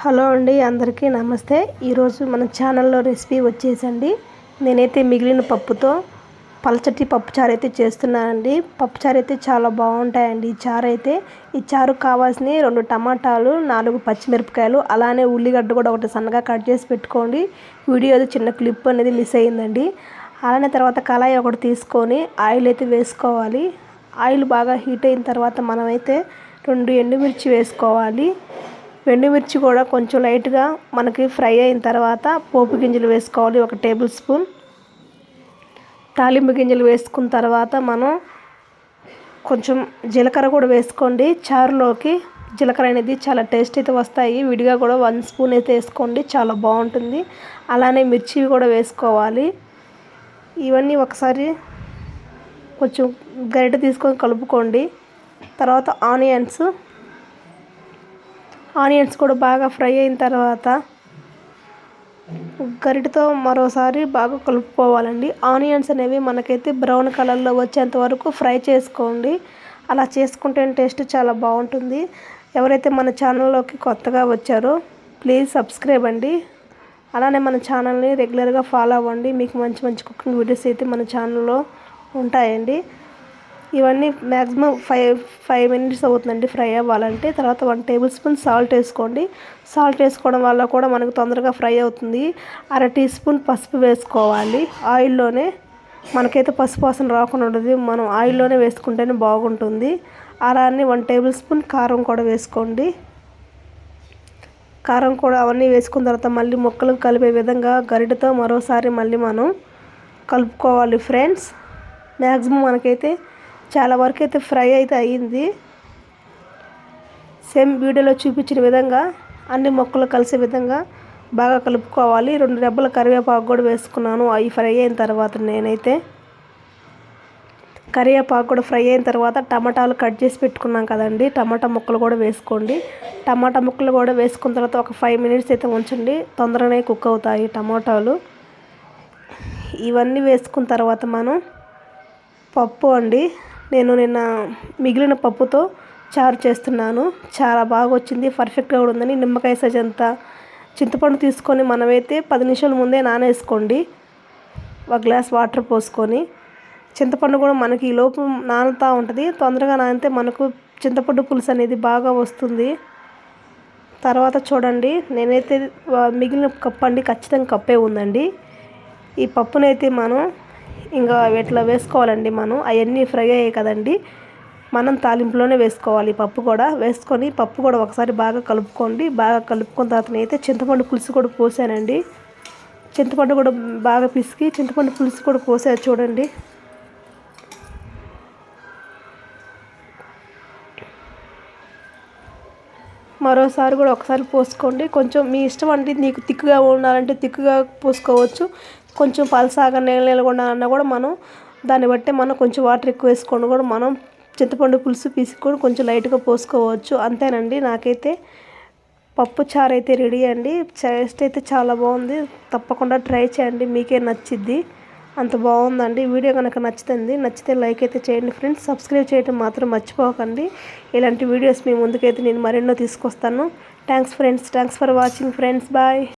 Hello అండి అందరికీ నమస్తే. ఈరోజు మన ఛానల్లో రెసిపీ వచ్చేసండి. నేనైతే మిగిలిన పప్పుతో పలచటి పప్పుచారు అయితే చేస్తున్నానండి. పప్పుచారు అయితే చాలా బాగుంటాయండి ఈ చారు అయితే ఈ చారు కావాల్సిన రెండు టమాటాలు నాలుగు పచ్చిమిరపకాయలు అలానే ఉల్లిగడ్డ కూడా ఒకటి సన్నగా కట్ చేసి పెట్టుకోండి. వీడియో చిన్న క్లిప్ అనేది మిస్ అయ్యిందండి. అలానే తర్వాత కళాయి ఒకటి తీసుకొని ఆయిల్ అయితే వేసుకోవాలి. ఆయిల్ బాగా హీట్ అయిన తర్వాత మనమైతే రెండు ఎండుమిర్చి వేసుకోవాలి. ఎండుమిర్చి కూడా కొంచెం లైట్గా మనకి ఫ్రై అయిన తర్వాత పోపు గింజలు వేసుకోవాలి ఒక టేబుల్ స్పూన్. తాలింపు గింజలు వేసుకున్న తర్వాత మనం కొంచెం జీలకర్ర కూడా వేసుకోండి. చారులోకి జీలకర్ర అనేది చాలా టేస్ట్ అయితే వస్తాయి. విడిగా కూడా వన్ స్పూన్ అయితే వేసుకోండి చాలా బాగుంటుంది. అలానే మిర్చి కూడా వేసుకోవాలి. ఇవన్నీ ఒకసారి కొంచెం గరిటె తీసుకొని కలుపుకోండి. తర్వాత ఆనియన్స్ ఆనియన్స్ కూడా బాగా ఫ్రై అయిన తర్వాత గరిటతో మరోసారి బాగా కలుపుకోవాలండి. ఆనియన్స్ అనేవి మనకైతే బ్రౌన్ కలర్లో వచ్చేంత వరకు ఫ్రై చేసుకోండి. అలా చేసుకుంటే టేస్ట్ చాలా బాగుంటుంది. ఎవరైతే మన ఛానల్లోకి కొత్తగా వచ్చారో ప్లీజ్ సబ్స్క్రైబ్ అండి. అలానే మన ఛానల్ని రెగ్యులర్గా ఫాలో అవ్వండి. మీకు మంచి మంచి కుకింగ్ వీడియోస్ అయితే మన ఛానల్లో ఉంటాయండి. ఇవన్నీ మ్యాక్సిమం ఫైవ్ ఫైవ్ మినిట్స్ అవుతుందండి ఫ్రై అవ్వాలంటే. తర్వాత వన్ టేబుల్ స్పూన్ సాల్ట్ వేసుకోండి. సాల్ట్ వేసుకోవడం వల్ల కూడా మనకు తొందరగా ఫ్రై అవుతుంది. అర టీ స్పూన్ పసుపు వేసుకోవాలి. ఆయిల్లోనే మనకైతే పసుపు వాసన రాకుండా ఉంటుంది మనం ఆయిల్లోనే వేసుకుంటేనే బాగుంటుంది. అలానే వన్ టేబుల్ స్పూన్ కారం కూడా వేసుకోండి. కారం కూడా అవన్నీ వేసుకున్న తర్వాత మళ్ళీ ముక్కలు కలిపే విధంగా గరిటతో మరోసారి మళ్ళీ మనం కలుపుకోవాలి ఫ్రెండ్స్. మ్యాక్సిమం మనకైతే చాలా వరకు అయితే ఫ్రై అయితే అయ్యింది. సేమ్ వీడియోలో చూపించిన విధంగా అన్ని మొక్కలు కలిసే విధంగా బాగా కలుపుకోవాలి. రెండు రెబ్బల కరివేపాకు కూడా వేసుకున్నాను. అవి ఫ్రై అయిన తర్వాత నేనైతే కరివేపాకు కూడా ఫ్రై అయిన తర్వాత టమాటాలు కట్ చేసి పెట్టుకున్నాం కదండి. టమాటా ముక్కలు కూడా వేసుకోండి. టమాటా ముక్కలు కూడా వేసుకున్న తర్వాత ఒక ఫైవ్ మినిట్స్ అయితే ఉంచండి. తొందరగానే కుక్ అవుతాయి టమాటాలు. ఇవన్నీ వేసుకున్న తర్వాత మనం పప్పు అండి. నేను నిన్న మిగిలిన పప్పుతో చారు చేస్తున్నాను. చాలా బాగా వచ్చింది పర్ఫెక్ట్గా కూడా ఉందని. నిమ్మకాయ సైజ్ చింతపండు తీసుకొని మనమైతే పది నిమిషాల ముందే నానేసుకోండి. ఒక గ్లాస్ వాటర్ పోసుకొని. చింతపండు కూడా మనకి ఈ లోపు నానుతూ ఉంటుంది. తొందరగా నానితే మనకు చింతపండు పులుసు అనేది బాగా వస్తుంది. తర్వాత చూడండి నేనైతే మిగిలిన కప్పు అండి ఖచ్చితంగా కప్పే ఉందండి. ఈ పప్పునైతే మనం ఇంకా ఇట్లా వేసుకోవాలండి మనం. అవన్నీ ఫ్రై అయ్యాయి కదండి. మనం తాలింపులోనే వేసుకోవాలి. పప్పు కూడా వేసుకొని పప్పు కూడా ఒకసారి బాగా కలుపుకోండి. బాగా కలుపుకున్న తర్వాత అయితే చింతపండు పులుసు కూడా పోసానండి. చింతపండు కూడా బాగా పిసికి చింతపండు పులుసు కూడా పోసారు చూడండి. మరోసారి కూడా ఒకసారి పోసుకోండి. కొంచెం మీ ఇష్టం అంటే నీకు తిక్కుగా ఉండాలంటే తిక్కుగా పోసుకోవచ్చు. కొంచెం పలసాగా నీళ్ళ నీళ్ళగా ఉండాలన్నా కూడా మనం దాన్ని బట్టి మనం కొంచెం వాటర్ ఎక్కువ వేసుకొని కూడా మనం చింతపండు పులుసు పీసుకొని కొంచెం లైట్గా పోసుకోవచ్చు. అంతేనండి. నాకైతే పప్పు చారు అయితే రెడీ అండి. టేస్ట్ అయితే చాలా బాగుంది. తప్పకుండా ట్రై చేయండి. మీకే నచ్చిద్ది. అంత బాగుందండి. వీడియో కనుక నచ్చుతుంది నచ్చితే లైక్ అయితే చేయండి ఫ్రెండ్స్. సబ్స్క్రైబ్ చేయడం మాత్రం మర్చిపోకండి. ఇలాంటి వీడియోస్ మీ ముందుకైతే నేను మరెన్నో తీసుకొస్తాను. Thanks friends. Thanks for watching friends. Bye.